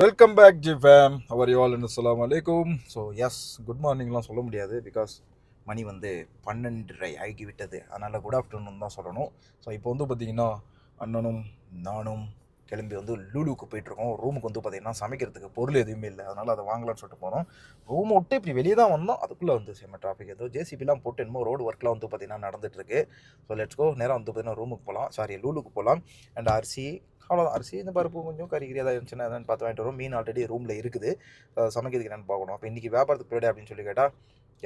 Welcome back G fam our you all அஸ்லாம் அலைக்கும் so yes good மார்னிங்லாம் சொல்ல முடியாது பிகாஸ் மணி வந்து பன்னெண்டரை ஆகி விட்டது அதனால் குட் ஆஃப்டர்நூன் தான் சொல்லணும். ஸோ இப்போ வந்து பார்த்தீங்கன்னா அண்ணனும் நானும் கிளம்பி வந்து லூலுக்கு போயிட்டுருக்கோம். ரூமுக்கு வந்து பார்த்தீங்கன்னா சமைக்கிறதுக்கு பொருள் எதுவுமே இல்லை. அதனால் அதை வாங்கலாம்னு சொல்லிட்டு போனோம். ரூமை விட்டு இப்படி வெளியே தான் வந்தோம். அதுக்குள்ளே வந்து செம்ம டிராஃபிக் ஏதோ ஜேசிபிலாம் போட்டு என்னமோ ரோடு ஒர்க்லாம் வந்து பார்த்தீங்கன்னா நடந்துட்டுருக்கு ஸோ லெட்ஸ்கோ நேராக வந்து பார்த்தீங்கன்னா ரூமுக்கு போகலாம். சாரி லூலுக்கு போகலாம். அண்ட் அரிசி அவ்வளோதான் அரிசி இந்த பருப்பு கொஞ்சம் கறி ஏதாவது இருந்துச்சுன்னா பார்த்து வாங்கிட்டு வரும் மீன் ஆல்ரெடி ரூமில் இருக்குது. சமைக்கிறதுக்கு என்னென்னு பார்க்கணும். அப்போ இன்றைக்கி வியாபாரத்துக்கு போயிடு அப்படின்னு சொல்லி கேட்டால்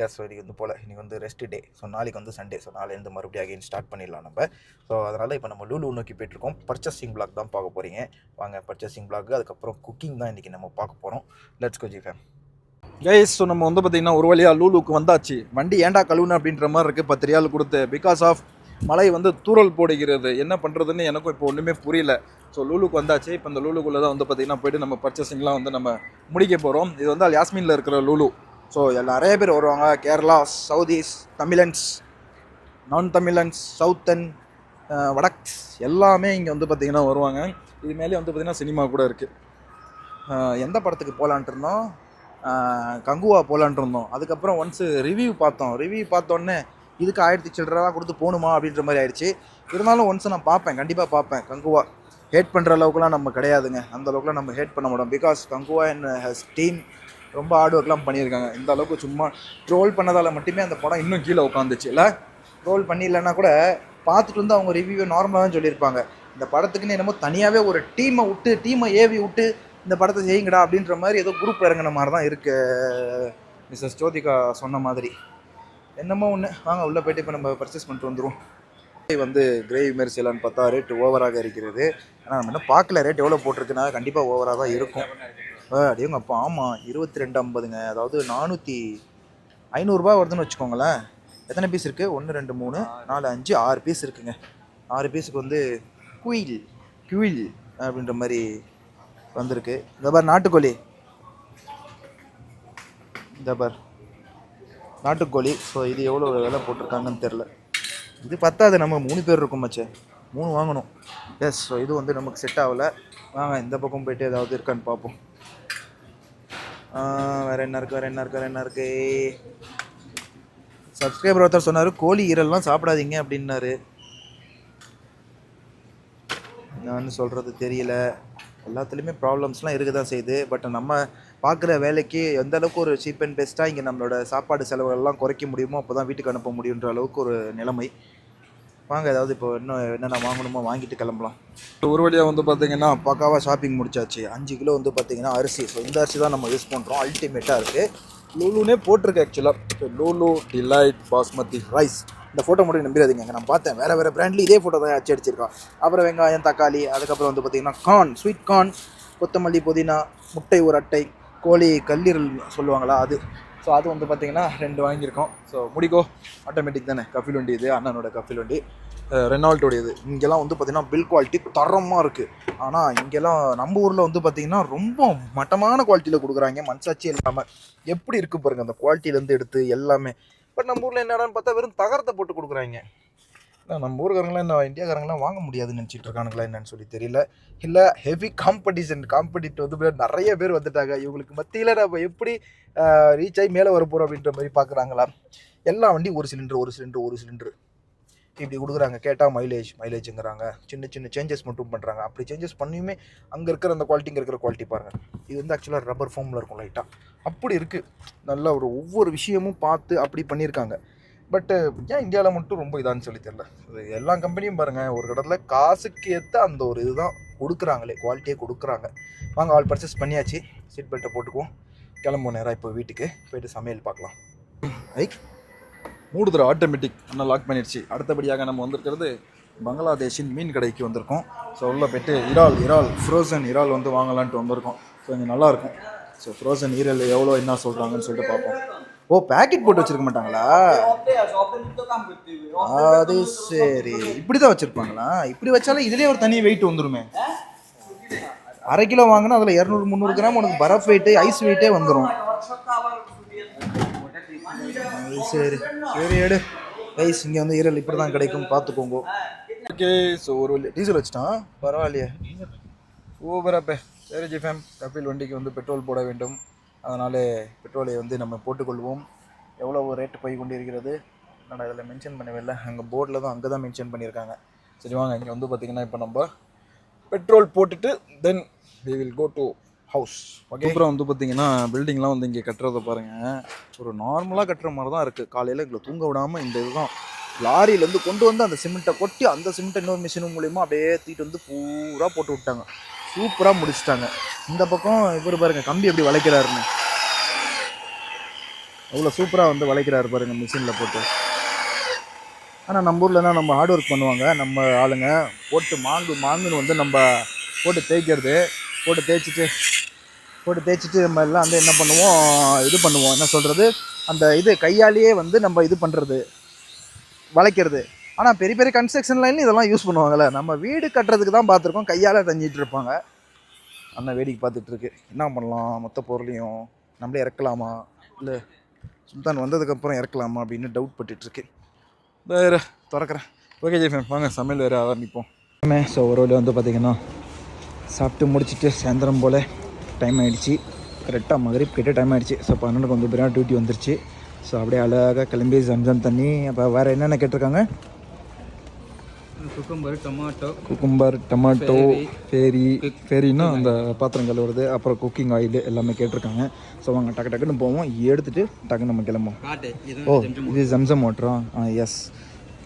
எஸ் இன்னைக்கு வந்து போல். இன்றைக்கி வந்து ரெஸ்ட் டே ஸோ நாளைக்கு வந்து சண்டே ஸோ நாளைலேருந்து மறுபடியும் அகைன் ஸ்டார்ட் பண்ணிடலாம் நம்ம. ஸோ அதனால் இப்போ நம்ம லூலு நோக்கி போயிட்டுருக்கோம். பர்ச்சேசிங் பிளாக் தான் பார்க்க போகிறீங்க வாங்க பர்ச்சேசிங் பிளாக் அதுக்கப்புறம் குக்கிங் தான் இன்றைக்கி நம்ம பார்க்க போகிறோம் let's go G fam guys so நம்ம வந்து பார்த்திங்கன்னா ஒரு வழியாக லூலுக்கு வந்தாச்சு. வண்டி ஏன்டா கழுவுன அப்படின்ற மாதிரி இருக்குது பத்து ரியால் கொடுத்து. பிகாஸ் ஆஃப் மழை வந்து தூறல் போடுகிறது. என்ன பண்ணுறதுன்னு எனக்கும் இப்போ ஒன்றுமே புரியல. ஸோ லூலுக்கு வந்தாச்சு. இப்போ இந்த லூலுக்குள்ளே தான் வந்து பார்த்திங்கன்னா போயிட்டு நம்ம பர்ச்சேசிங்லாம் வந்து நம்ம முடிக்க போகிறோம் இது வந்து அல் யாஸ்மினில் இருக்கிற லூலு. ஸோ நிறைய பேர் வருவாங்க. கேரளா சவுதீஸ் தமிழன்ஸ் நான் தமிழன்ஸ் சவுத்தன் வடக்ஸ் எல்லாமே இங்கே வந்து பார்த்திங்கன்னா வருவாங்க. இது மேலே வந்து பார்த்திங்கன்னா சினிமா கூட இருக்குது எந்த படத்துக்கு போகலான்ட்டு இருந்தோம்? கங்குவா போகலான்ட்டு இருந்தோம். அதுக்கப்புறம் ஒன்ஸு ரிவ்யூ பார்த்தோம். ரிவ்யூ பார்த்தோன்னே இதுக்கு ஆயிரத்தி சில்லறா கொடுத்து போகணுமா அப்படின்ற மாதிரி ஆயிடுச்சு. இருந்தாலும் ஒன்ஸ் நான் பார்ப்பேன் கண்டிப்பாக பார்ப்பேன். கங்குவா ஹேட் பண்ணுற அளவுக்குலாம் நம்ம கிடையாதுங்க. அந்த அளவுக்குலாம் நம்ம ஹேட் பண்ண மாட்டோம். Because Kanguva and his team ரொம்ப ஹார்ட் ஒர்க்லாம் பண்ணியிருக்காங்க. இந்த அளவுக்கு சும்மா ட்ரோல் பண்ணதால் மட்டுமே அந்த படம் இன்னும் கீழே உட்காந்துச்சு. இல்லை? ட்ரோல் பண்ணிடலன்னா கூட பார்த்துட்டு வந்து அவங்க ரிவ்யூவை நார்மலாக தான் சொல்லியிருப்பாங்க. இந்த படத்துக்குன்னு என்னமோ தனியாகவே ஒரு டீமை விட்டு டீமை ஏவி விட்டு இந்த படத்தை செய்யுங்கடா அப்படின்ற மாதிரி ஏதோ குரூப் இறங்கின மாதிரி தான் இருக்குது மிஸ்ஸஸ் ஜோதிகா சொன்ன மாதிரி. என்னமோ ஒன்று வாங்க உள்ளே போயிட்டு இப்போ நம்ம பர்ச்சேஸ் பண்ணிட்டு வந்துடுவோம் வந்து கிரேவி மாரி செய்யலான்னு பார்த்தா ரேட் ஓவராக இருக்கிறது. ஆனால் நம்ம இன்னும் பார்க்கல ரேட் எவ்வளோ போட்டிருக்குன்னா கண்டிப்பாக ஓவராக தான் இருக்கும். அப்படியேங்க அப்போ ஆமாம் இருபத்தி ரெண்டு ஐம்பதுங்க. அதாவது நானூற்றி ஐநூறுரூபா வருதுன்னு வச்சுக்கோங்களேன். எத்தனை பீஸ் இருக்குது ஒன்று ரெண்டு மூணு நாலு அஞ்சு ஆறு பீஸ் இருக்குங்க. ஆறு பீஸுக்கு வந்து குயில் குயில் அப்படின்ற மாதிரி வந்திருக்கு. இந்த பார் நாட்டுக்கோழி. இந்த பார். நாட்டுக்கோழி. ஸோ இது எவ்வளோ விலை போட்டிருக்காங்கன்னு தெரில இது பத்தாது நம்ம மூணு பேர் இருக்கும் மச்சே. மூணு வாங்கணும். எஸ் ஸோ இது வந்து நமக்கு செட் ஆகலை. வாங்க இந்த பக்கம் போயிட்டு ஏதாவது இருக்கான்னு பார்ப்போம். வேறு என்ன இருக்கு வேறு என்ன இருக்கு வேறு என்ன இருக்கு? சப்ஸ்கிரைபர் ஒருத்தர் சொன்னார் கோழி ஈரல்லாம் சாப்பிடாதீங்க அப்படின்னாரு. நான் சொல்கிறது தெரியல. எல்லாத்துலேயுமே ப்ராப்ளம்ஸ்லாம் இருக்க தான் செய்யுது. பட் நம்ம பார்க்குற வேலைக்கு எந்த அளவுக்கு ஒரு சீப் அண்ட் பெஸ்ட்டாக இங்கே நம்மளோட சாப்பாடு செலவுகள்லாம் குறைக்க முடியுமோ அப்போ தான் வீட்டுக்கு அனுப்ப முடியுன்ற அளவுக்கு ஒரு நிலைமை. வாங்க ஏதாவது இப்போ இன்னும் என்னென்ன வாங்கணுமோ வாங்கிட்டு கிளம்பலாம். ஒரு வழியாக வந்து பார்த்தீங்கன்னா பக்காவாக ஷாப்பிங் முடிச்சாச்சு. அஞ்சு கிலோ வந்து பார்த்திங்கன்னா அரிசி. ஸோ இந்த அரிசி தான் நம்ம யூஸ் பண்ணுறோம் அல்டிமேட்டாக இருக்குது லூலுனே போட்டிருக்கு ஆக்சுவலாக லூலு டிலைட் பாஸ்மதி ரைஸ். இந்த ஃபோட்டோ மட்டும் நம்பிடாதீங்க. நான் பார்த்தேன். வேறு வேறு பிராண்ட்லேயும் இதே ஃபோட்டோ தான் அச்சு அடிச்சிருக்கான். அப்புறம் வெங்காயம் தக்காளி அதுக்கப்புறம் வந்து பார்த்தீங்கன்னா கார்ன் ஸ்வீட் கார்ன் கொத்தமல்லி புதினா முட்டை ஒரு அட்டை. கோழி கல்லீரல் சொல்லுவாங்களா அது. ஸோ அது வந்து பார்த்தீங்கன்னா ரெண்டு வாங்கியிருக்கோம். ஸோ முடிக்கோ. ஆட்டோமேட்டிக் தானே. கஃபில் வண்டி இது அண்ணனோட கஃபில் வண்டி. ரெனால்ட்டோட இது. இங்கெல்லாம் வந்து பார்த்தீங்கன்னா பில் குவாலிட்டி தரமாக இருக்குது ஆனால் இங்கெல்லாம் நம்ம ஊரில் வந்து பார்த்தீங்கன்னா ரொம்ப மட்டமான குவாலிட்டியில் கொடுக்குறாங்க. மனசாட்சி இல்லாமல் எப்படி இருக்குது பாருங்கள் அந்த குவாலிட்டியிலேருந்து எடுத்து எல்லாமே. பட் நம்ம ஊரில் என்னடான்னு பார்த்தா வெறும் தகரத்தை போட்டு கொடுக்குறாங்க. இல்லை நம்ம ஊருக்காரங்களாம் என்ன இந்தியாக்காரங்களாம் வாங்க முடியாதுன்னு நினச்சிட்டு இருக்கானுங்களா என்னன்னு சொல்லி தெரியல. இல்லை ஹெவி காம்படிஷன் காம்படிட் வந்து நிறைய பேர் வந்துட்டாங்க. இவங்களுக்கு மத்தியில் நம்ம எப்படி ரீச் ஆகி மேலே வர போகிறோம் அப்படின்ற மாதிரி பார்க்குறாங்களா எல்லா வண்டி ஒரு சிலிண்டர் ஒரு சிலிண்டர் ஒரு சிலிண்டர் இப்படி கொடுக்குறாங்க. கேட்டால் மைலேஜ் மைலேஜுங்கிறாங்க சின்ன சின்ன சேஞ்சஸ் மட்டும் பண்ணுறாங்க அப்படி சேஞ்சஸ் பண்ணியுமே அங்கே இருக்கிற அந்த குவாலிட்டிங்க இருக்கிற குவாலிட்டி பாருங்கள் இது வந்து ஆக்சுவலாக ரப்பர் ஃபார்மில் இருக்கும் லைட்டாக அப்படி இருக்குது நல்லா ஒரு ஒவ்வொரு விஷயமும் பார்த்து அப்படி பண்ணியிருக்காங்க. பட்டு ஏன் இந்தியாவில் மட்டும் ரொம்ப இதான்னு சொல்லி தெரியல. இது எல்லா கம்பெனியும் பாருங்கள் ஒரு இடத்துல காசுக்கு ஏற்ற அந்த ஒரு இதுதான் கொடுக்குறாங்களே குவாலிட்டியே கொடுக்குறாங்க. வாங்க ஆல் பர்ச்சேஸ் பண்ணியாச்சு. சீட் பெல்ட்டை போட்டுக்குவோம். கிளம்புவோம் நேராக இப்போ வீட்டுக்கு. போயிட்டு சமையல் பார்க்கலாம். ஐக் மூடுதுற ஆட்டோமேட்டிக் அண்ணா லாக் பண்ணிடுச்சு. அடுத்தபடியாக நம்ம வந்திருக்கிறது பங்களாதேஷின் மீன் கடைக்கு வந்திருக்கோம். ஸோ உள்ளே போயிட்டு இறால் இறால் ஃப்ரோசன் இறால் வந்து வாங்கலான்ட்டு வந்திருக்கோம். ஸோ இங்கே நல்லாயிருக்கும் ஸோ ஃப்ரோசன் ஈரல் எவ்வளோ என்ன சொல்கிறாங்கன்னு சொல்லிட்டு பார்ப்போம். ஓ பேக்கெட் போட்டு வச்சிருக்க மாட்டாங்களா? அது சரி. இப்படி தான் வச்சுருப்பாங்களா? இப்படி வச்சாலும் இதுலேயே ஒரு தனி வெயிட் வந்துருமே. அரை கிலோ வாங்கினா அதில் இரநூறு முந்நூறு கிராம் உனக்கு பரஃப் வெயிட்டு ஐஸ் வெயிட்டே வந்துடும் அது சரி. சரி எடு. ஐஸ் இங்கே வந்து ஈரல் இப்படி தான் கிடைக்கும். பார்த்துக்கோங்க ஓகே ஸோ ஒரு டீசல் வச்சுட்டான். பரவாயில்லையே. சூப்பராப்பே சரி ஜிஃபேம். கபில் வண்டிக்கு வந்து பெட்ரோல் போட வேண்டும். அதனால் பெட்ரோலை வந்து நம்ம போட்டுக்கொள்வோம். எவ்வளோ ரேட்டு போய் கொண்டு இருக்கிறது நான் இதில் மென்ஷன் பண்ணவே இல்லை. அங்கே போர்டில் தான் அங்கே தான் மென்ஷன் பண்ணியிருக்காங்க. சரி வாங்க இங்கே வந்து பார்த்திங்கன்னா இப்போ நம்ம பெட்ரோல் போட்டுட்டு then we will go to house okay அப்புறம் வந்து பார்த்தீங்கன்னா பில்டிங்லாம் வந்து இங்கே கட்டுறத பாருங்கள் ஒரு நார்மலாக கட்டுற மாதிரி தான் இருக்குது காலையில் எங்களை தூங்க விடாமல் இந்த இதுதான். லாரியிலேருந்து கொண்டு வந்து அந்த சிமெண்ட்டை கொட்டி அந்த சிமெண்ட்டை இன்னொரு மிஷின் மூலியமா அப்படியே தீட்டு வந்து பூரா போட்டு விட்டாங்க. சூப்பராக முடிச்சிட்டாங்க. இந்த பக்கம் இவர் பாருங்க கம்பி எப்படி வளைக்கிறாருன்னு. அவ்வளோ சூப்பராக வந்து வளைக்கிறாரு பாருங்கள் மிஷினில் போட்டு. ஆனால் நம்ம ஊர்லனா நம்ம ஹார்ட் ஒர்க் பண்ணுவாங்க. நம்ம ஆளுங்க போட்டு மாங்கு மாங்குன்னு வந்து நம்ம போட்டு தேய்க்கிறது. போட்டு தேய்ச்சிட்டு போட்டு தேய்ச்சிட்டு நம்ம எல்லாம் வந்து என்ன பண்ணுவோம் இது பண்ணுவோம். என்ன சொல்கிறது அந்த இது கையாலேயே வந்து நம்ம இது பண்ணுறது வளைக்கிறது. ஆனால் பெரிய பெரிய கன்ஸ்ட்ரக்ஷன் லைன்ல இதெல்லாம் யூஸ் பண்ணுவாங்கல்ல. நம்ம வீடு கட்டுறதுக்கு தான் பார்த்துருக்கோம். கையால் தஞ்சிட்டு இருப்பாங்க. அண்ணன் வேடிக்கை பார்த்துட்டு இருக்கு. என்ன பண்ணலாம்? மொத்த பொருளையும் நம்மளே இறக்கலாமா? இல்லை சுல்தான் வந்ததுக்கப்புறம் இறக்கலாமா அப்படின்னு டவுட் பட்டுட்ருக்கு வேறு திறக்கிறேன். ஓகே ஜெய்ஃபேன் வாங்க சமையல் வேறு ஆரம்பிப்போம். ஸோ ஒரு வழி வந்து பார்த்திங்கன்னா சாப்பிட்டு முடிச்சுட்டு சாயந்தரம் போல் டைம் ஆகிடுச்சு கரெக்டாக மகரிப் கிட்ட டைம் ஆகிடுச்சு ஸோ பன்னெண்டுக்கு வந்து பிரியாணி டியூட்டி வந்துருச்சு. ஸோ அப்படியே அழகாக கிளம்பி ஜம்ஜம் தண்ணி. அப்போ வேறு என்னென்ன கேட்டிருக்காங்க? Cucumber tomato cucumber tomato fairy ஃபேரின்னா அந்த பாத்திரம் கழுவுறது அப்புறம் குக்கிங் ஆயில் எல்லாமே கேட்டிருக்காங்க. ஸோ வாங்க டக்கு டக்குன்னு போவோம். எடுத்துட்டு டக்குன்னு நம்ம கிளம்புவோம். ஓ இது ஜம்சம் மோட்டரா? ஆ எஸ்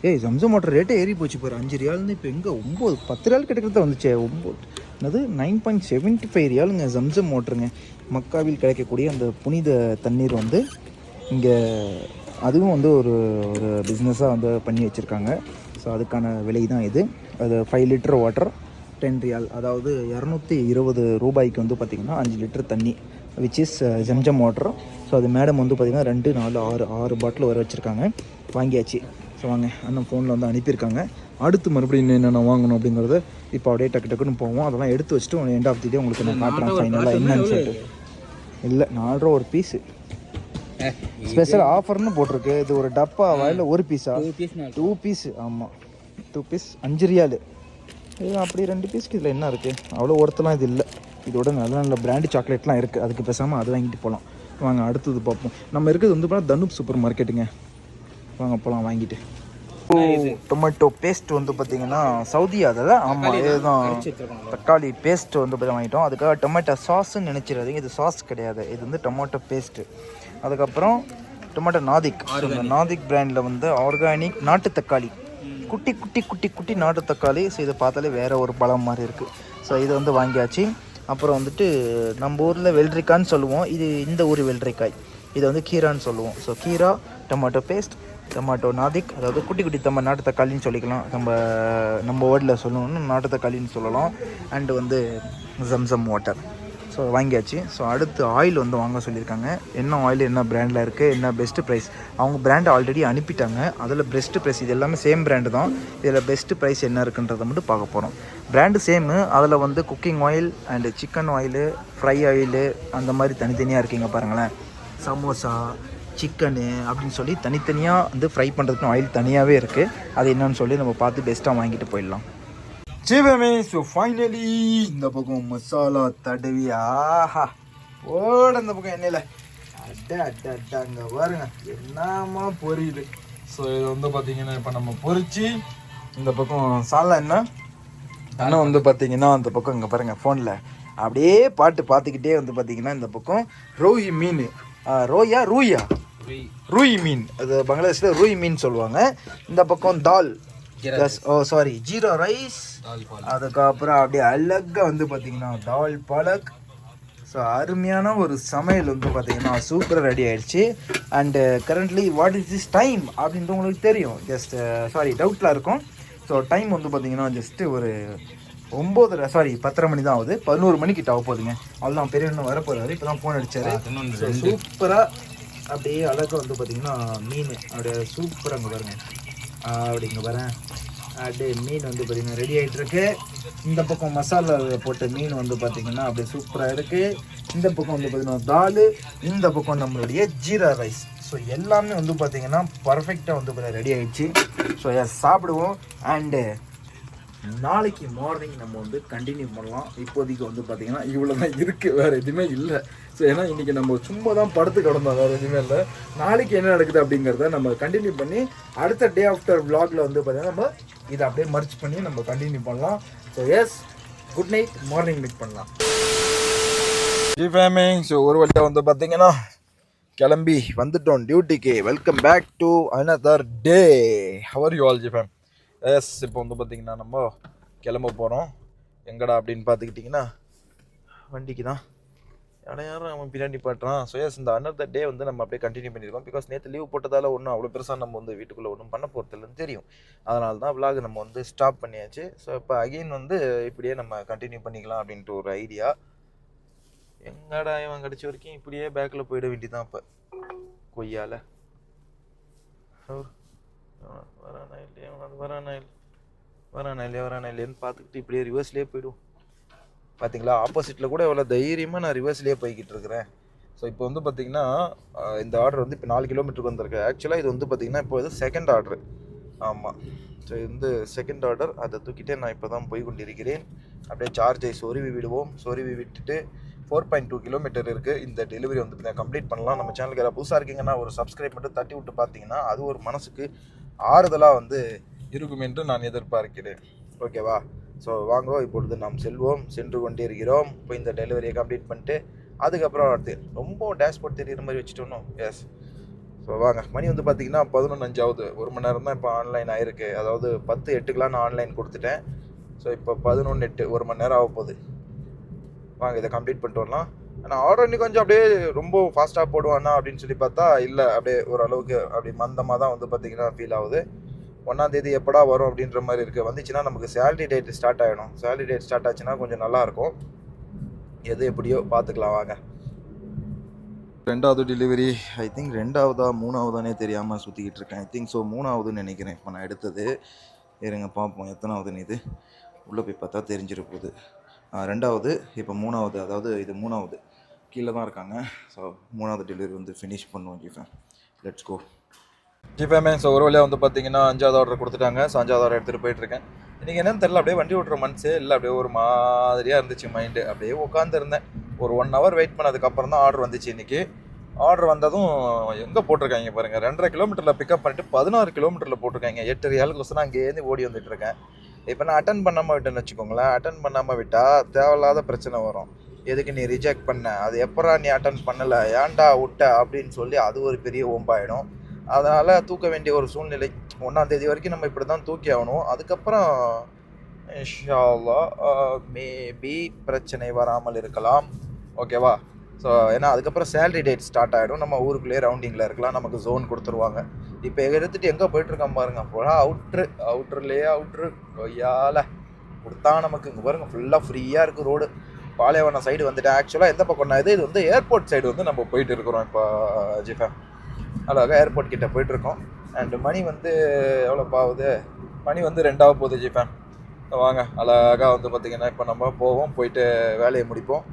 ஏய் ஜம்சம் மோட்டர் ரேட்டே ஏறி போச்சு பாரு. அஞ்சு ரியால்னு இப்போ எங்கே ஒம்பது பத்து ரியால் கிட்டக்கிட்ட வந்துச்சே ஒம்பது. என்னது? நைன் பாயிண்ட் செவன்ட்டி ஃபைவ் ரியாலுங்க ஜம்சம் மோட்டருங்க. மக்காவில் கிடைக்கக்கூடிய அந்த புனித தண்ணீர் வந்து இங்கே அதுவும் வந்து ஒரு ஒரு பிஸ்னஸாக வந்து பண்ணி வச்சுருக்காங்க. ஸோ அதுக்கான விலை தான் இது. அது five litre water ten riyal அதாவது இரநூத்தி இருபது ரூபாய்க்கு வந்து பார்த்திங்கன்னா அஞ்சு லிட்டர் தண்ணி which is Zamzam water so அது மேடம் வந்து பார்த்திங்கன்னா ரெண்டு நாலு ஆறு ஆறு பாட்டில் வர வச்சுருக்காங்க. வாங்கியாச்சு. ஸோ வாங்க அண்ணன் ஃபோனில் வந்து அனுப்பியிருக்காங்க. அடுத்து மறுபடியும் என்னென்ன வாங்கணும் அப்படிங்கிறத இப்போ அப்படியே டக்கு டக்குன்னு போவோம். அதெல்லாம் எடுத்து வச்சுட்டு எண்ட் ஆஃப் தி டே உங்களுக்கு நான் காட்டுறேன். ஃபைனலாக என்னன்னு சொல்லிட்டு. இல்லை நாலு ரூபா ஒரு பீஸு ஸ்பெஷல் ஆஃபர்னு போட்டிருக்கு. இது ஒரு டப்பாவா இல்லை ஒரு பீஸா டூ பீஸ் ஆமாம் டூ பீஸ் அஞ்சு ரியால். இது அப்படி ரெண்டு பீஸ்க்கு இதில் என்ன இருக்குது அவ்வளோ ஒருத்தலாம் இது இல்லை. இதோட நல்ல நல்ல பிராண்டு சாக்லேட்லாம் இருக்குது அதுக்கு பேசாமல் அது வாங்கிட்டு போகலாம் வாங்க அடுத்தது பார்ப்போம். நம்ம இருக்கிறது வந்து பார்த்தா தனுப் சூப்பர் மார்க்கெட்டுங்க வாங்க போகலாம் வாங்கிட்டு. டொமேட்டோ பேஸ்ட் வந்து பார்த்தீங்கன்னா சவுதி அதில்? ஆமாம் இதுதான். தக்காளி பேஸ்ட் வந்து பார்த்தா வாங்கிட்டோம். அதுக்காக டொமேட்டோ சாஸ்ன்னு நினச்சிடாதீங்க. இது சாஸ் கிடையாது. இது வந்து டொமேட்டோ பேஸ்ட்டு அதுக்கப்புறம் டொமேட்டோ நாதிக். அந்த நாதிக் பிராண்டில் வந்து ஆர்கானிக் நாட்டு தக்காளி. குட்டி குட்டி குட்டி குட்டி நாட்டு தக்காளி. ஸோ இதை பார்த்தாலே வேற ஒரு பழம் மாதிரி இருக்குது ஸோ இது வந்து வாங்கியாச்சு. அப்புறம் வந்துட்டு நம்ம ஊரில் வெள்ளரிக்கான்னு சொல்லுவோம். இது இந்த ஊர் வெள்ளரிக்காய். இது வந்து கீரான்னு சொல்லுவோம். ஸோ கீரா டொமேட்டோ பேஸ்ட் டொமேட்டோ நாதிக். அதாவது குட்டி குட்டி தம்ம நாட்டு தக்காளின்னு சொல்லிக்கலாம். நம்ம நம்ம வேர்டில் சொல்லணும்னா நாட்டு தக்காளின்னு சொல்லலாம். அண்டு வந்து ஜம்சம் வாட்டர் ஸோ வாங்கியாச்சு. ஸோ அடுத்து ஆயில் வந்து வாங்க சொல்லியிருக்காங்க. என்ன ஆயில் என்ன பிராண்டில் இருக்குது என்ன பெஸ்ட்டு ப்ரைஸ் அவங்க பிராண்ட் ஆல்ரெடி அனுப்பிட்டாங்க. அதில் பெஸ்ட்டு ப்ரைஸ் இது எல்லாமே சேம் பிராண்டு தான். இதில் பெஸ்ட்டு ப்ரைஸ் என்ன இருக்குன்றதை மட்டும் பார்க்க போகிறோம் பிராண்டு சேமு அதில் வந்து cooking oil and chicken oil fry oil அந்த மாதிரி தனித்தனியாக இருக்கீங்க பாருங்களேன். சமோசா சிக்கனு அப்படின்னு சொல்லி தனித்தனியாக வந்து ஃப்ரை பண்ணுறதுக்கு ஆயில் தனியாகவே இருக்குது அது என்னன்னு சொல்லி நம்ம பார்த்து பெஸ்ட்டாக வாங்கிட்டு போயிடலாம். சிவமே ஸோ ஃபைனலி இந்த பக்கம் மசாலா தடவி ஆஹா. ஓட இந்த பக்கம் எண்ணெயில். அட அட அட அங்கே பாருங்க. என்னமா பொரியுது. ஸோ இது வந்து பார்த்தீங்கன்னா இப்போ நம்ம பொரிச்சு இந்த பக்கம் சாலா என்ன? அண்ணன் வந்து பார்த்தீங்கன்னா அந்த பக்கம் இங்கே பாருங்க ஃபோனில் அப்படியே பாட்டு பார்த்துக்கிட்டே வந்து பார்த்தீங்கன்னா இந்த பக்கம் ரோய் மீன். ரோயா? ரூயா. ரூய் மீன். அது பங்களாதேஷில் ரூய் மீன் சொல்லுவாங்க. இந்த பக்கம் தால். Plus oh sorry zero rice அதுக்கப்புறம் அப்படியே அழகாக வந்து பார்த்தீங்கன்னா தால் பலக் ஸோ அருமையான ஒரு சமையல் வந்து பார்த்தீங்கன்னா சூப்பராக ரெடி ஆயிடுச்சு. And currently what is this time அப்படின்ட்டு உங்களுக்கு தெரியும். ஜஸ்ட் சாரி டவுட்டில் இருக்கும். ஸோ டைம் வந்து பார்த்தீங்கன்னா ஜஸ்ட்டு ஒரு ஒம்போதரை சாரி பத்தரை மணி தான் ஆகுது. பதினோரு மணிக்கு ஆக போகுதுங்க. அவ்வளோதான் பெரியவண்ணு வர போகிறாரு இப்போ தான் ஃபோன் அடிச்சாரு. சூப்பராக அப்படியே அழகாக வந்து பார்த்தீங்கன்னா மீன் அப்படியே சூப்பராக அங்கே பாருங்க. அப்படிங்க வரேன் அப்படியே மீன் வந்து பார்த்திங்கன்னா ரெடி ஆகிட்டுருக்கு இந்த பக்கம் மசாலா போட்ட மீன் வந்து பார்த்திங்கன்னா அப்படியே சூப்பராக இருக்குது இந்த பக்கம் வந்து பார்த்தீங்கன்னா தால் இந்த பக்கம் நம்மளுடைய ஜீரா ரைஸ். ஸோ எல்லாமே வந்து பார்த்திங்கன்னா பர்ஃபெக்டாக வந்து ரெடி ஆகிடுச்சு ஸோ சாப்பிடுவோம். அண்டு நாளைக்கு மார்னிங் நம்ம வந்து கண்டினியூ பண்ணலாம். இப்போதைக்கு வந்து பார்த்திங்கன்னா இவ்வளோ தான் இருக்குது வேறு எதுவுமே இல்லை. ஏன்னா இன்றைக்கி நம்ம சும்மா தான் படுத்து கிடந்தோம். வேறு எதுவுமே இல்லை நாளைக்கு என்ன நடக்குது அப்படிங்கிறத நம்ம கண்டினியூ பண்ணி அடுத்த டே ஆஃப்டர் vlogல வந்து பார்த்தீங்கன்னா நம்ம இதை அப்படியே மர்ச் பண்ணி நம்ம கண்டினியூ பண்ணலாம். So yes good night morning meet பண்ணலாம். ஜி ஃபேமிங் ஸோ ஒரு வழியாக வந்து பார்த்தீங்கன்னா கிளம்பி வந்துட்டோம் டியூட்டிக்கு welcome back to another day our you all G fam yes இப்போ வந்து பார்த்தீங்கன்னா நம்ம கிளம்ப போகிறோம் எங்கடா அப்படின்னு பார்த்துக்கிட்டிங்கன்னா வண்டிக்கு தான் யாரும் அவன் பின்னாடி பாட்டுறான் ஸோ எஸ் இந்த த டே வந்து நம்ம அப்படியே கண்டினியூ பண்ணியிருக்கோம். பிகாஸ் நேற்று லீவ் போட்டதால் ஒன்றும் அவ்வளோ பெருசாக நம்ம வந்து வீட்டுக்குள்ளே ஒன்றும் பண்ண போகிறதில்லன்னு தெரியும். அதனால தான் விலாக் நம்ம வந்து ஸ்டாப் பண்ணியாச்சு. ஸோ இப்போ அகெயின் வந்து இப்படியே நம்ம கண்டினியூ பண்ணிக்கலாம் அப்படின்ட்டு ஒரு ஐடியா எங்கடா இவன் கிடச்ச வரைக்கும் இப்படியே பேக்கில் போயிட வேண்டியதான் இப்போ. கொய்யால. வரானா இல்லையா? அவன் வரானா இல்லை வரானா இல்லையா? வரானா இல்லையான்னு பார்த்துக்கிட்டு இப்படியே ரிவர்ஸ்லேயே போயிடுவோம். பார்த்தீங்களா ஆப்போசிட்டில் கூட எவ்வளோ தைரியமாக நான் ரிவர்ஸ்லேயே போய்கிட்டு இருக்கிறேன். ஸோ இப்போ வந்து பார்த்தீங்கன்னா இந்த ஆர்டர் வந்து இப்போ நாலு கிலோமீட்டருக்கு வந்திருக்கு. ஆக்சுவலாக இது வந்து பார்த்தீங்கன்னா இப்போ இது செகண்ட் ஆர்டர் ஆமாம் ஸோ இது வந்து செகண்ட் ஆர்டர் அதை தூக்கிட்டே நான் இப்போ தான் போய் கொண்டிருக்கிறேன். அப்படியே சார்ஜை சொருவி விடுவோம். சொருவி விட்டுட்டு ஃபோர் பாயிண்ட் டூ கிலோமீட்டர் இருக்குது இந்த டெலிவரி வந்து கம்ப்ளீட் பண்ணலாம். நம்ம சேனலுக்கு யாராவது புதுசாக இருக்கீங்கன்னா ஒரு சப்ஸ்கிரைப் மட்டும் தட்டி விட்டு பார்த்தீங்கன்னா அது ஒரு மனசுக்கு ஆறுதலாக வந்து இருக்கும் என்று நான் எதிர்பார்க்கிறேன். ஓகேவா ஸோ வாங்க இப்பொழுது நாம் செல்வோம் சென்று கொண்டே இருக்கிறோம். இப்போ இந்த டெலிவரியை கம்ப்ளீட் பண்ணிட்டு அதுக்கப்புறம் அடுத்து ரொம்ப டேஷ்போர்ட் தெரியுற மாதிரி வச்சுட்டோம் எஸ் ஸோ வாங்க. மணி வந்து பார்த்தீங்கன்னா பதினொன்று அஞ்சாவது ஒரு மணி நேரம் தான் இப்போ ஆன்லைன் ஆகிருக்கு அதாவது பத்து எட்டுக்கெலாம் நான் ஆன்லைன் கொடுத்துட்டேன். ஸோ இப்போ பதினொன்று எட்டு ஒரு மணி நேரம் ஆக போகுது. வாங்க இதை கம்ப்ளீட் பண்ணிட்டு வரலாம். ஆனால் ஆர்டர் இன்னும் கொஞ்சம் அப்படியே ரொம்ப ஃபாஸ்ட்டாக போடுவானா அப்படின்னு சொல்லி பார்த்தா இல்லை. அப்படியே ஓரளவுக்கு அப்படி மந்தமாக தான் வந்து பார்த்திங்கன்னா ஃபீல் ஆகுது. ஒன்றாம் தேதி எப்படா வரும் அப்படின்ற மாதிரி இருக்குது வந்துச்சுன்னா நமக்கு சேலரி டேட் ஸ்டார்ட் ஆகிடும் சேலரி டேட் ஸ்டார்ட் ஆச்சுன்னா கொஞ்சம் நல்லாயிருக்கும் எது எப்படியோ பார்த்துக்கலாம் வாங்க. ரெண்டாவது டெலிவரி ஐ திங்க் ரெண்டாவதா மூணாவதானே தெரியாமல் சுற்றிக்கிட்டு இருக்கேன். ஐ திங்க் ஸோ மூணாவதுன்னு நினைக்கிறேன். இப்போ நான் எடுத்தது. இருங்க பார்ப்போம் எத்தனாவதுன்னு இது. உள்ளே போய் பார்த்தா தெரிஞ்சிட போகுது. ரெண்டாவது இப்போ மூணாவது அதாவது இது மூணாவது. கீழே தான் இருக்காங்க. ஸோ மூணாவது டெலிவரி வந்து ஃபினிஷ் பண்ணுவோம் ஜிஃபேன் லெட்ஸ் கோ ஜிஃபேமே ஸோ ஒரு வழியாக வந்து பார்த்தீங்கன்னா அஞ்சாவது ஆர்டர் கொடுத்துட்டாங்க. ஸோ அஞ்சாவது ஆர்டர் எடுத்துகிட்டு போயிட்டுருக்கேன். இன்றைக்கி என்னன்னு தெரில அப்படியே வண்டி ஓட்டுற மனசே இல்லை அப்படியே ஒரு மாதிரியாக இருந்துச்சு மைண்டு அப்படியே உட்காந்துருந்தேன் ஒரு ஒன் ஹவர் வெயிட் பண்ணதுக்கப்புறம் தான் ஆர்டர் வந்துச்சு இன்றைக்கி ஆர்டர் வந்ததும் எங்கே போட்டிருக்காங்க பாருங்கள் ரெண்டரை கிலோமீட்டரில் பிக்கப் பண்ணிட்டு பதினாறு கிலோமீட்டரில் போட்டிருக்காங்க. எட்டு ரியாலுக்கு வசனம் அங்கேருந்து ஓடி வந்துட்டு இருக்கேன் இப்போ நான் அட்டன் பண்ணாமல் விட்டேன்னு வச்சுக்கோங்களேன். அட்டன் பண்ணாமல் விட்டால் தேவையில்லாத பிரச்சனை வரும். எதுக்கு நீ ரிஜெக்ட் பண்ண? அது எப்பரா நீ அட்டன் பண்ணலை? ஏன்டா விட்ட? அப்படின்னு சொல்லி அது ஒரு பெரிய ஓம்பாயிடும். அதனால் தூக்க வேண்டிய ஒரு சூழ்நிலை. ஒன்றாம் தேதி வரைக்கும் நம்ம இப்படி தான் தூக்கி ஆகணும். அதுக்கப்புறம் இன்ஷால்லா மேபி பிரச்சனை வராமல் இருக்கலாம். ஓகேவா ஸோ ஏன்னா அதுக்கப்புறம் சேலரி டேட் ஸ்டார்ட் ஆகிடும் நம்ம ஊருக்குள்ளேயே ரவுண்டிங்கில் இருக்கலாம். நமக்கு ஜோன் கொடுத்துருவாங்க. இப்போ எடுத்துகிட்டு எங்கே போயிட்டுருக்கான் பாருங்க. ஃபுல்லாக அவுட்ரு அவுட்ருலேயே அவுட்ரு கொய்யால கொடுத்தா நமக்கு இங்கே பாருங்கள் ஃபுல்லாக ஃப்ரீயாக இருக்குது ரோடு பாலைவனம் சைடு வந்துட்டு ஆக்சுவலாக எந்த பக்கம்னா இது இது வந்து ஏர்போர்ட் சைடு வந்து நம்ம போயிட்டு இருக்கிறோம் இப்போ ஜிஃபா. அழகாக ஏர்போர்ட் கிட்டே போயிட்டுருக்கோம். அண்டு மணி வந்து எவ்வளோ ஆகுது? மணி வந்து ரெண்டாவது போகுது ஜிபேன் வாங்க அழகாக வந்து பார்த்திங்கன்னா இப்போ நம்ம போவோம் போயிட்டு வேலையை முடிப்போம்.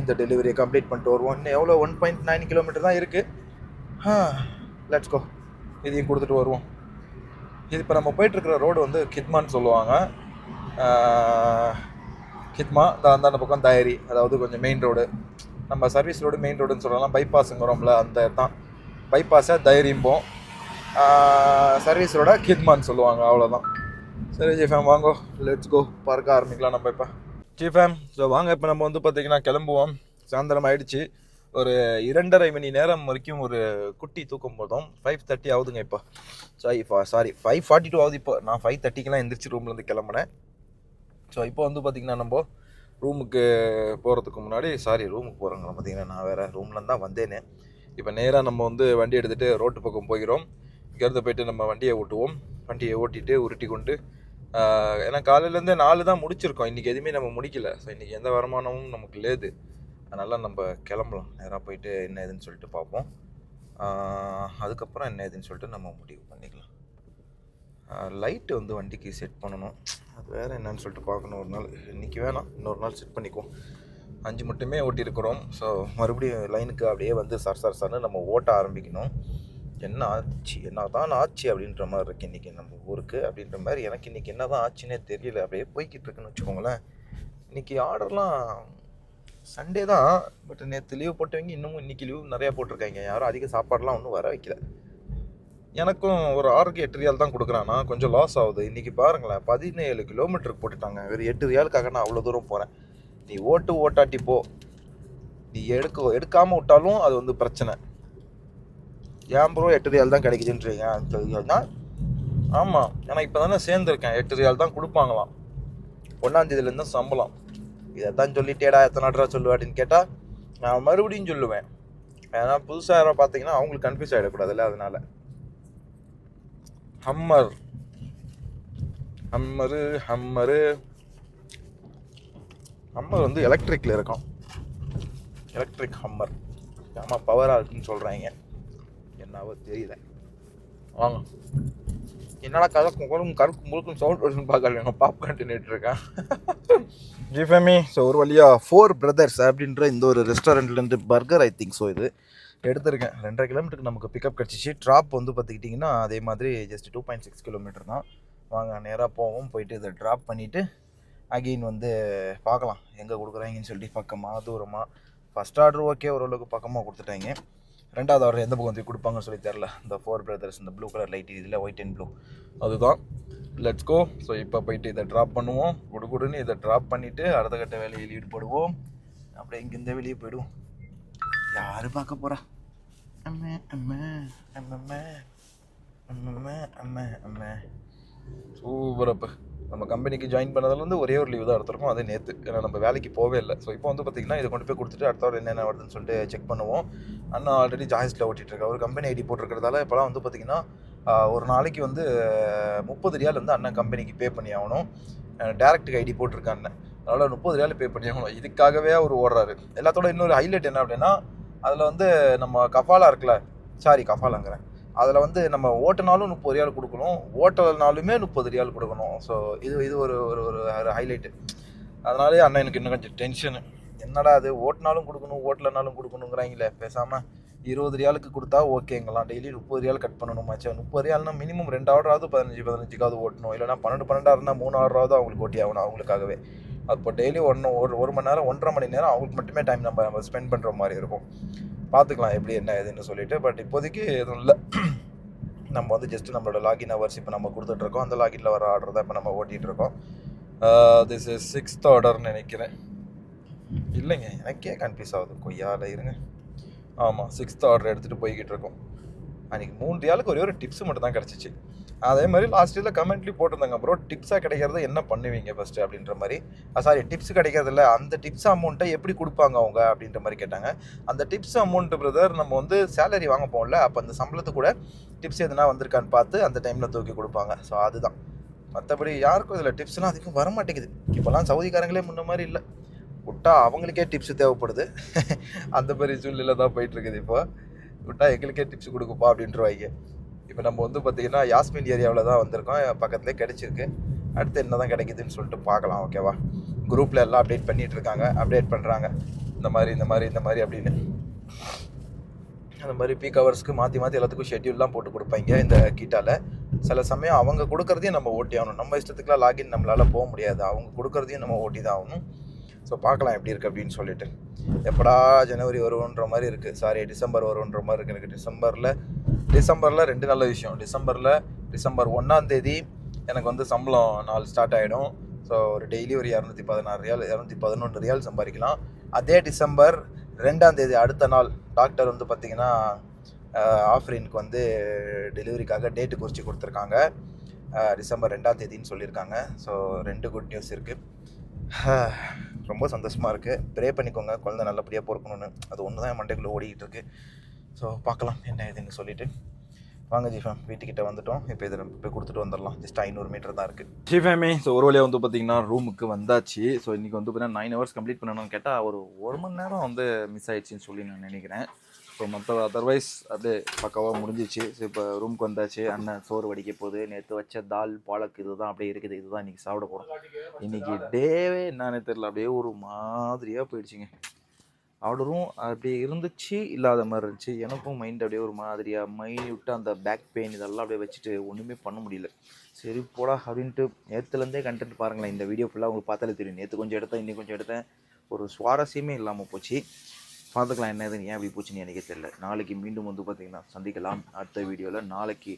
இந்த டெலிவரியை கம்ப்ளீட் பண்ணிட்டு வருவோம். இன்னும் எவ்வளோ? ஒன் பாயிண்ட் நைன் கிலோமீட்டர் தான் இருக்குது லெட்ஸ் கோ இதையும் கொடுத்துட்டு வருவோம். இது இப்போ நம்ம போயிட்டுருக்கிற ரோடு வந்து கித்மான்னு சொல்லுவாங்க. கித்மா இந்த அந்தாண்ட பக்கம் தயாரி அதாவது கொஞ்சம் மெயின் ரோடு நம்ம சர்வீஸ் ரோடு மெயின் ரோடுன்னு சொல்லலாம். பைபாஸுங்கிறோம்ல அந்த தான் பைபாஸை தைரியம்போம். சர்வீஸோட கித்மான்னு சொல்லுவாங்க அவ்வளோதான் சரி ஜிஃபேம் வாங்கோ. லெட்ஸ் கோ பார்க்க ஆரம்பிக்கலாம் நம்ம இப்போ. ஜிஃபேம் ஸோ வாங்க இப்போ நம்ம வந்து பார்த்திங்கன்னா கிளம்புவோம். சாயந்தரம் ஆயிடுச்சு. இரண்டரை மணி நேரம் வரைக்கும் ஒரு குட்டி தூக்கம் போதும். ஃபைவ் தேர்ட்டி ஆகுதுங்க இப்போ. Sorry sorry five forty two ஆகுது இப்போ. நான் ஃபைவ் தேர்ட்டிக்கெலாம் எந்திரிச்சு ரூம்லேருந்து கிளம்புனேன். ஸோ இப்போ வந்து பார்த்திங்கன்னா நம்ம ரூமுக்கு போகிறதுக்கு முன்னாடி சாரி ரூமுக்கு போகிறோங்க பார்த்தீங்கன்னா நான் வேறு ரூம்லேருந்து தான் வந்தேனே. இப்போ நேராக நம்ம வந்து வண்டி எடுத்துகிட்டு ரோட்டு பக்கம் போகிறோம். இங்கேருந்து போயிட்டு நம்ம வண்டியை ஓட்டுவோம். வண்டியை ஓட்டிட்டு உருட்டி கொண்டு ஏன்னா காலையிலேருந்தே நாலு தான் முடிச்சிருக்கோம். இன்றைக்கி எதுவுமே நம்ம முடிக்கல. ஸோ இன்றைக்கி எந்த வருமானமும் நமக்கு லேது அதனால் நம்ம கிளம்பலாம். நேராக போயிட்டு என்ன ஏதுன்னு சொல்லிட்டு பார்ப்போம். அதுக்கப்புறம் என்ன ஏதுன்னு சொல்லிட்டு நம்ம முடிவு பண்ணிக்கலாம். லைட்டு வந்து வண்டிக்கு செட் பண்ணணும். அது வேறு என்னன்னு சொல்லிட்டு பார்க்கணும். ஒரு நாள். இன்றைக்கி வேணாம். இன்னொரு நாள் செட் பண்ணிக்குவோம். அஞ்சு மட்டுமே ஓட்டியிருக்கிறோம். ஸோ மறுபடியும் லைனுக்கு அப்படியே வந்து சர் சர் சார்னு நம்ம ஓட்ட ஆரம்பிக்கணும். என்ன ஆச்சு? என்ன தான் ஆச்சு அப்படின்ற மாதிரி இருக்குது இன்றைக்கி நம்ம ஊருக்கு அப்படின்ற மாதிரி எனக்கு இன்றைக்கி என்ன தான் ஆச்சுன்னே தெரியல. அப்படியே போய்கிட்டு இருக்குன்னு வச்சுக்கோங்களேன். இன்றைக்கி ஆர்டர்லாம் சண்டே தான். பட் நேற்று லீவ் போட்டவங்க இன்னமும் இன்றைக்கி லீவ் நிறையா போட்டிருக்காங்க. யாரும் அதிக சாப்பாடெலாம் ஒன்றும் வர வைக்கல. எனக்கும் ஒரு ஆறுக்கு எட்டு ரியால் தான் கொடுக்குறான்னா கொஞ்சம் லாஸ் ஆகுது. இன்றைக்கி பாருங்களேன் பதினேழு கிலோமீட்டருக்கு போட்டுட்டாங்க. வெறும் எட்டு ரியாலுக்காக நான் அவ்வளோ தூரம் போகிறேன் நீ ஓட்டு ஓட்டாட்டி போ. நீ எடுக்க எடுக்காமல் விட்டாலும் அது வந்து பிரச்சனை. ஏன் ப்ரோ எட்டு ரியால் தான் கிடைக்குதுன்றீங்க தான் ஆமாம் ஏன்னா இப்போ தானே சேர்ந்துருக்கேன். எட்டு ரியால் தான் கொடுப்பாங்களாம். ஒன்றாந்தேதியிலேருந்து தான் சம்பளம். இதை தான் சொல்லிட்டேடா எத்தனை நாட்ரா சொல்லுவா அப்படின்னு கேட்டால் நான் மறுபடியும் சொல்லுவேன். ஏன்னா புதுசாக யாரோ பார்த்தீங்கன்னா அவங்களுக்கு கன்ஃபியூஸ் ஆகிடக்கூடாதுல்ல அதனால. ஹம்மர். ஹம்மரு ஹம்மரு. ஹம்மர் வந்து எலக்ட்ரிக்கில் இருக்கும். எலக்ட்ரிக் ஹம்மர் ஆமாம் பவராக இருக்குன்னு சொல்கிறாங்க என்னவோ தெரியல. வாங்க. என்னடா கதை குரங்கு கருக்கு முழுக்கும் சவுண்ட் வருதுன்னு பார்க்கல. பாப்கார்ன் தின்னுட்டு இருக்கேன் ஜிஃபேமி ஸோ ஒரு வழியாக ஃபோர் பிரதர்ஸ் அப்படின்ற இந்த ஒரு ரெஸ்டாரண்ட்லேருந்து பர்கர் ஐ திங்க் ஸோ இது. எடுத்திருக்கேன். ரெண்டரை கிலோமீட்டருக்கு நமக்கு பிக்கப் கிடச்சிச்சு. ட்ராப் வந்து பார்த்துக்கிட்டிங்கன்னா அதே மாதிரி just two point six kilometre தான். வாங்க நேராக போவோம். போயிட்டு இதை ட்ராப் பண்ணிவிட்டு அகெயின் வந்து பார்க்கலாம். எங்கே கொடுக்குறாங்கன்னு சொல்லிட்டு பக்கமாக தூரமாக ஃபஸ்ட் ஆர்டர் ஓகே ஓரளவுக்கு பக்கமாக கொடுத்துட்டாங்க ரெண்டாவது ஆர்டர் எந்த பக்கம் வந்து கொடுப்பாங்கன்னு சொல்லி தெரில இந்த ஃபோர் பிரதர்ஸ் இந்த ப்ளூ கலர் லைட் இதில் ஒயிட் அண்ட் ப்ளூ அதுதான். லெட்ஸ் கோ ஸோ இப்போ போயிட்டு இதை ட்ராப் பண்ணுவோம். குடுகுடுன்னு இதை ட்ராப் பண்ணிவிட்டு அடுத்த கட்ட வேலையில் ஈடுபடுவோம் அப்படியே இங்கேருந்தே வெளியே போயிடுவோம். யார் பார்க்க போகிறா அம்மா அம்மா அம்மம்மா அம்மம்மா அம்மா அம்மா. சூப்பர் அப்போ. நம்ம கம்பெனிக்கு ஜாயின் பண்ணதுலேருந்து ஒரே ஒரு லீவ் தான் எடுத்திருக்கோம். அது நேற்று ஏன்னா நம்ம வேலைக்கு போவே இல்லை. ஸோ இப்போ வந்து பார்த்திங்கன்னா இதை கொண்டு போய் கொடுத்துட்டு அடுத்த வாரம் என்னென்ன வருதுன்னு சொல்லிட்டு செக் பண்ணுவோம். அண்ணா ஆல்ரெடி ஜாய்ஸில் ஓட்டிகிட்டு இருக்கா ஒரு கம்பெனி ஐடி போட்டிருக்கிறதால இப்போலாம் வந்து பார்த்திங்கன்னா ஒரு நாளைக்கு வந்து முப்பது ரியால் வந்து அண்ணன் கம்பெனிக்கு பே பண்ணி ஆகணும். டேரக்ட்டுக்கு ஐடி போட்டிருக்காங்க அதனால் முப்பது ரியால் பே பண்ணி ஆகணும். இதுக்காகவே அவர் ஓடுறாரு. எல்லாத்தோட இன்னொரு ஹைலைட் என்ன அப்படின்னா அதில் வந்து நம்ம கஃபாலா இருக்குல்ல. சாரி கஃபாலாங்கிறேன் அதில் வந்து நம்ம ஓட்டுனாலும் முப்பது ரியால் கொடுக்கணும் ஓட்டலனாலுமே முப்பது ரியால் கொடுக்கணும். ஸோ இது இது ஒரு ஒரு ஒரு ஹைலைட்டு அதனாலே அண்ணன் எனக்கு இன்னும் கொஞ்சம் டென்ஷனு என்னடா அது ஓட்டினாலும் கொடுக்கணும் ஓட்டலனாலும் கொடுக்கணுங்கிறாங்களே பேசாமல் இருபது ரியாலுக்கு கொடுத்தா ஓகேங்களாம் டெய்லி முப்பது ரியால் கட் பண்ணணுமாச்சா முப்பது ரியால்னா மினிமம் ரெண்டு ஆர்டராவது பதினஞ்சு பதினஞ்சுக்காவது ஓட்டணும். இல்லைனா பன்னெண்டு பன்னெண்டாக இருந்தால் மூணு ஆர்டராவது அவங்களுக்கு ஓட்டி ஆகணும் அவங்களுக்காகவே. அப்போ டெய்லி ஒன்று ஒரு ஒரு மணி நேரம் ஒன்றரை மணி நேரம் அவங்களுக்கு மட்டுமே டைம் நம்ம நம்ம ஸ்பெண்ட் பண்ணுற மாதிரி இருக்கும். பார்த்துக்கலாம் எப்படி என்ன ஏதுன்னு சொல்லிட்டு. பட் இப்போதைக்கு எதுவும் இல்லை. நம்ம வந்து ஜஸ்ட் நம்மளோட லாகின் ஹவர்ஸ் இப்போ நம்ம கொடுத்துட்ருக்கோம். அந்த லாகினில் வர ஆர்டர் தான் இப்போ நம்ம ஓட்டிகிட்டு இருக்கோம் திஸ் uh, இஸ் சிக்ஸ்த் ஆர்டர்னு நினைக்கிறேன். இல்லைங்க எனக்கே கன்ஃபியூஸ் ஆகுது. கொய்யால இருங்க. ஆமாம் சிக்ஸ்த் ஆர்டர் எடுத்துகிட்டு போய்கிட்டு இருக்கோம் அன்றைக்கி மூணு ரியாலுக்கு ஒரே ஒரு டிப்ஸ் மட்டும் தான் கிடச்சிச்சு. அதே மாதிரி லாஸ்ட் இயரில் கமெண்ட்லேயும் போட்டிருந்தாங்க ப்ரோ டிப்ஸாக கிடைக்கிறது என்ன பண்ணுவீங்க ஃபஸ்ட்டு அப்படின்ற மாதிரி. சாரி டிப்ஸ் கிடைக்கிறது இல்லை. அந்த டிப்ஸ் அமௌண்ட்டை எப்படி கொடுப்பாங்க அவங்க? அப்படின்ற மாதிரி கேட்டாங்க. அந்த டிப்ஸ் அமௌண்ட் பிரதர் நம்ம வந்து சேலரி வாங்க போகல அப்போ அந்த சம்பளத்து கூட டிப்ஸ் எதுனா வந்திருக்கான்னு பார்த்து அந்த டைமில் தூக்கி கொடுப்பாங்க. ஸோ அதுதான். மற்றபடி யாருக்கும் இதில் டிப்ஸ்லாம் அதிகம் வர மாட்டேங்குது இப்போல்லாம் சவுதிக்காரங்களே முன்ன மாதிரி இல்லை. விட்டா அவங்களுக்கே டிப்ஸ் தேவைப்படுது. அந்த மாதிரி சூழ்நிலை தான் போயிட்டுருக்குது இப்போ. விட்டா எங்களுக்கே டிப்ஸ் கொடுக்குப்பா அப்படின்றவாங்க இப்போ நம்ம வந்து பார்த்திங்கன்னா யாஸ்மின் ஏரியாவில் தான் வந்திருக்கோம். பக்கத்துலேயே கிடச்சிருக்கு. அடுத்து என்ன தான் கிடைக்குதுன்னு சொல்லிட்டு பார்க்கலாம் ஓகேவா குரூப்பில் எல்லாம் அப்டேட் பண்ணிகிட்டு இருக்காங்க. அப்டேட் பண்ணுறாங்க இந்த மாதிரி இந்த மாதிரி இந்த மாதிரி அப்படின்னு. அந்த மாதிரி பீக் ஹவர்ஸ்க்கு மாற்றி மாற்றி எல்லாத்துக்கும் ஷெட்யூல்லாம் போட்டு கொடுப்பாங்க இந்த கீட்டாவில் சில சமயம் அவங்க கொடுக்குறதையும் நம்ம ஓட்டி ஆகணும். நம்ம இஷ்டத்துக்குலாம் லாகின் நம்மளால் போக முடியாது. அவங்க கொடுக்குறதையும் நம்ம ஓட்டி தான் ஆகணும். ஸோ பார்க்கலாம் எப்படி இருக்குது அப்படின்னு சொல்லிட்டு. எப்படா ஜனவரி வருன்ற மாதிரி இருக்குது சாரி டிசம்பர் வருன்ற மாதிரி இருக்குது எனக்கு டிசம்பரில் டிசம்பரில் ரெண்டு நல்ல விஷயம். டிசம்பரில் டிசம்பர் ஒன்றாம் தேதி எனக்கு வந்து சம்பளம் நாள் ஸ்டார்ட் ஆகிடும் ஸோ ஒரு டெய்லி ஒரு இரநூத்தி பதினாறு ரியால் இரநூத்தி பதினொன்று ரியால் சம்பாதிக்கலாம். அதே டிசம்பர் ரெண்டாம் தேதி அடுத்த நாள் டாக்டர் வந்து பார்த்திங்கன்னா ஆஃப்ரினுக்கு வந்து டெலிவரிக்காக டேட்டு குறித்து கொடுத்துருக்காங்க. டிசம்பர் ரெண்டாம் தேதின்னு சொல்லியிருக்காங்க. ஸோ ரெண்டு குட் நியூஸ் இருக்குது ரொம்ப சந்தோஷமாக இருக்குது ப்ரே பண்ணிக்கோங்க. குழந்தை நல்லபடியாக பொறுக்கணும்னு. அது ஒன்று தான் என் மண்டைக்குள்ளே ஓடிக்கிட்டு இருக்குது ஸோ பார்க்கலாம் என்ன இதுன்னு சொல்லிட்டு. வாங்க ஜிஃபேம் வீட்டுக்கிட்ட வந்துட்டோம். இப்போ இதை போய் கொடுத்துட்டு வந்துடலாம். ஜஸ்ட் ஐநூறு மீட்டர் தான் இருக்குது ஜிஃபேமே ஸோ ஒரு வழியாக வந்து பார்த்தீங்கன்னா ரூமுக்கு வந்தாச்சு. ஸோ இன்றைக்கி வந்து பார்த்தீங்கன்னா நைன் ஹவர்ஸ் கம்ப்ளீட் பண்ணணும்னு கேட்டால் ஒரு ஒரு மணி நேரம் வந்து மிஸ் ஆயிடுச்சுன்னு சொல்லி நான் நினைக்கிறேன். ஸோ மற்ற அதர்வைஸ் அப்படியே பக்காவாக முடிஞ்சிச்சு. ஸோ இப்போ ரூமுக்கு வந்தாச்சு. அண்ணன் சோறு வடிக்க போகுது. நேற்று வச்ச தால் பாலக் இதுதான் அப்படியே இருக்குது. இதுதான் இன்றைக்கி சாப்பிட போகிறோம் இன்றைக்கி டேவே என்னன்னு தெரில அப்படியே ஒரு மாதிரியாக போயிடுச்சுங்க. ஆர்டரும் அப்படியே இருந்துச்சு இல்லாத மாதிரி இருந்துச்சு. எனக்கும் மைண்ட் அப்படியே ஒரு மாதிரியாக மைன்யூட்டாக அந்த பேக் பெயின் இதெல்லாம் அப்படியே வச்சுட்டு ஒன்றுமே பண்ண முடியல. சரி போடா அப்படின்ட்டு நேற்றுலேருந்தே கண்டென்ட் பாருங்களேன். இந்த வீடியோ ஃபுல்லாக உங்களுக்கு பார்த்தாலே தெரியும். நேற்று கொஞ்சம் எடுத்தேன் இன்னைக்கு கொஞ்சம் எடுத்தேன். ஒரு சுவாரஸ்யமே இல்லாமல் போச்சு. பார்த்துக்கலாம் என்ன ஏதுன்னு ஏன் அப்படி போச்சுன்னு எனக்கே தெரியல. நாளைக்கு மீண்டும் வந்து பார்த்திங்கன்னா சந்திக்கலாம். அடுத்த வீடியோவில் நாளைக்கு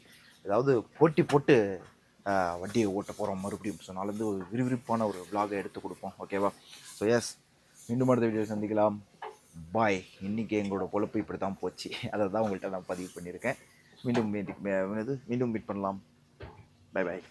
ஏதாவது போட்டி போட்டு வண்டியை ஓட்ட போகிறோம் மறுபடியும். ஸோ நாளைந்து ஒரு விறுவிறுப்பான ஒரு vlog-அ எடுத்து கொடுப்போம். ஓகேவா ஸோ எஸ் மீண்டும் அடுத்த வீடியோ சந்திக்கலாம். பாய் இன்றைக்கி எங்களோட பொழப்பு இப்படி தான் போச்சு. அதை தான் உங்கள்கிட்ட நான் பதிவு பண்ணியிருக்கேன். மீண்டும் மீண்டும் மீண்டும் மீட் பண்ணலாம். Bye bye